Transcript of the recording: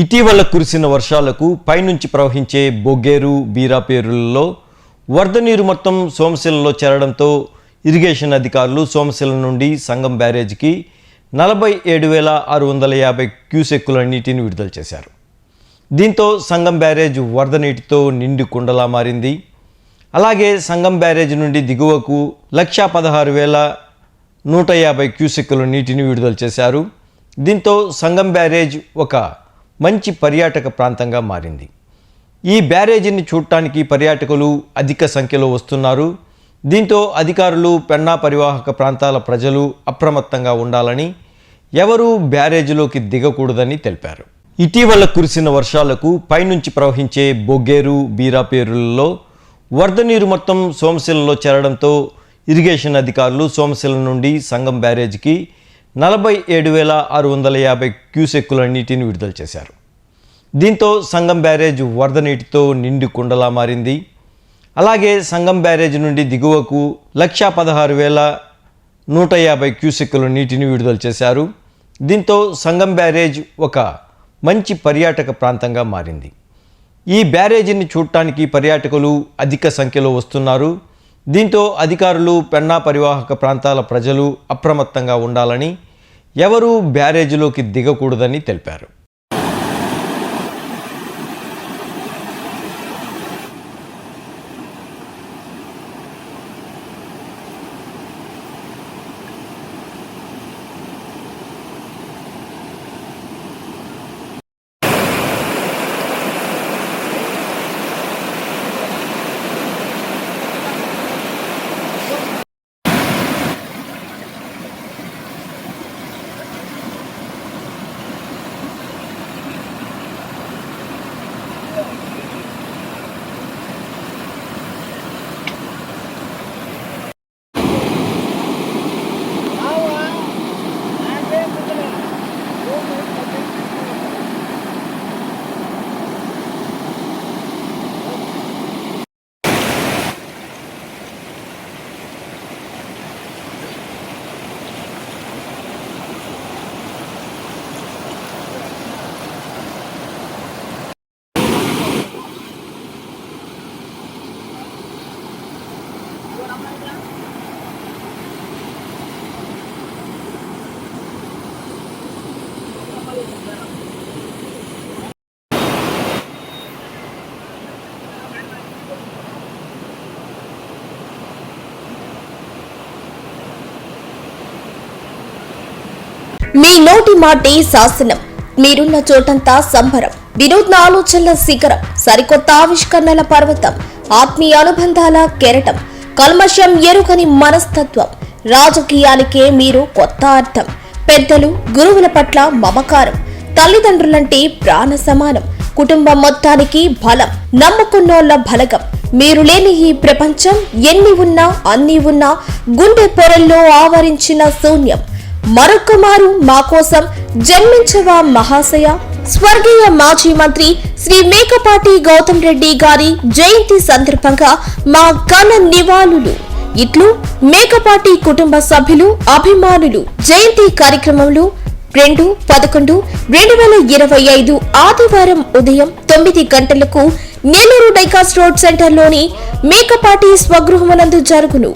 ఇటీవల కురిసిన వర్షాలకు పైనుంచి ప్రవహించే బొగ్గేరు బీరాపేరులలో వరద నీరు మొత్తం సోమశిలలో చేరడంతో ఇరిగేషన్ అధికారులు సోమశిల నుండి సంగం బ్యారేజ్కి నలభై ఏడు వేల ఆరు వందల యాభై క్యూసెక్కుల నీటిని విడుదల చేశారు. దీంతో సంగం బ్యారేజ్ వరద నీటితో నిండి కుండలా మారింది. అలాగే సంగం బ్యారేజ్ నుండి దిగువకు లక్షా పదహారు వేల నూట యాభై క్యూసెక్కుల నీటిని విడుదల చేశారు. దీంతో సంగం బ్యారేజ్ ఒక మంచి పర్యాటక ప్రాంతంగా మారింది. ఈ బ్యారేజీని చూడటానికి పర్యాటకులు అధిక సంఖ్యలో వస్తున్నారు. దీంతో అధికారులు పెన్నా పరివాహక ప్రాంతాల ప్రజలు అప్రమత్తంగా ఉండాలని ఎవరూ బ్యారేజీలోకి దిగకూడదని తెలిపారు. ఇటీవల కురిసిన వర్షాలకు పైనుంచి ప్రవహించే బొగ్గేరు బీరాపేరులలో వరద నీరు మొత్తం సోమశిలలో చేరడంతో ఇరిగేషన్ అధికారులు సోమశిల నుండి సంగం బ్యారేజ్కి నలభై ఏడు వేల ఆరు వందల యాభై క్యూసెక్కుల నీటిని విడుదల చేశారు. దీంతో సంగం బ్యారేజ్ వరద నీటితో నిండి కుండలా మారింది. అలాగే సంగం బ్యారేజ్ నుండి దిగువకు లక్షా పదహారు వేల నూట యాభై క్యూసెక్కుల నీటిని విడుదల చేశారు. దీంతో సంగం బ్యారేజ్ ఒక మంచి పర్యాటక ప్రాంతంగా మారింది. ఈ బ్యారేజీని చూడటానికి పర్యాటకులు అధిక సంఖ్యలో వస్తున్నారు. దీంతో అధికారులు పెన్నా పరివాహక ప్రాంతాల ప్రజలు అప్రమత్తంగా ఉండాలని ఎవరూ బ్యారేజ్లోకి దిగకూడదని తెలిపారు. మీ నోటి మాటే శాసనం. మీరున్న చోటంతా సంబరం. వినూత్న ఆలోచనల శిఖరం. సరికొత్త ఆవిష్కరణల పర్వతం. ఆత్మీయ అనుబంధాల కెరటం. కల్మషం ఎరుకని మనస్తత్వం. రాజకీయానికే మీరు కొత్త అర్థం. పెద్దలు గురువుల పట్ల మమకారం. తల్లిదండ్రులంటే ప్రాణ సమానం. కుటుంబం మొత్తానికి బలం. నమ్ముకున్నోళ్ళ బలగం. మీరు లేని ఈ ప్రపంచం ఎన్ని ఉన్నా అన్ని ఉన్నా గుండె పొరల్లో ఆవరించిన శూన్యం. మరొక్క మారు మా కోసం జన్మించవా మహాశయ? స్వర్గీయ మాజీ మంత్రి శ్రీ మేకపాటి గౌతమ్ రెడ్డి గారి జయంతి సందర్భంగా మా ఘన నివాళులు. ఇట్లు మేకపాటి కుటుంబ సభ్యులు అభిమానులు జయంతి కార్యక్రమంలో రెండు పదకొండు రెండు వేల ఇరవై ఐదు ఆదివారం ఉదయం తొమ్మిది గంటలకు నెల్లూరు డైకాస్ రోడ్ సెంటర్లోని మేకపాటి స్వగృహమునందు జరుగును.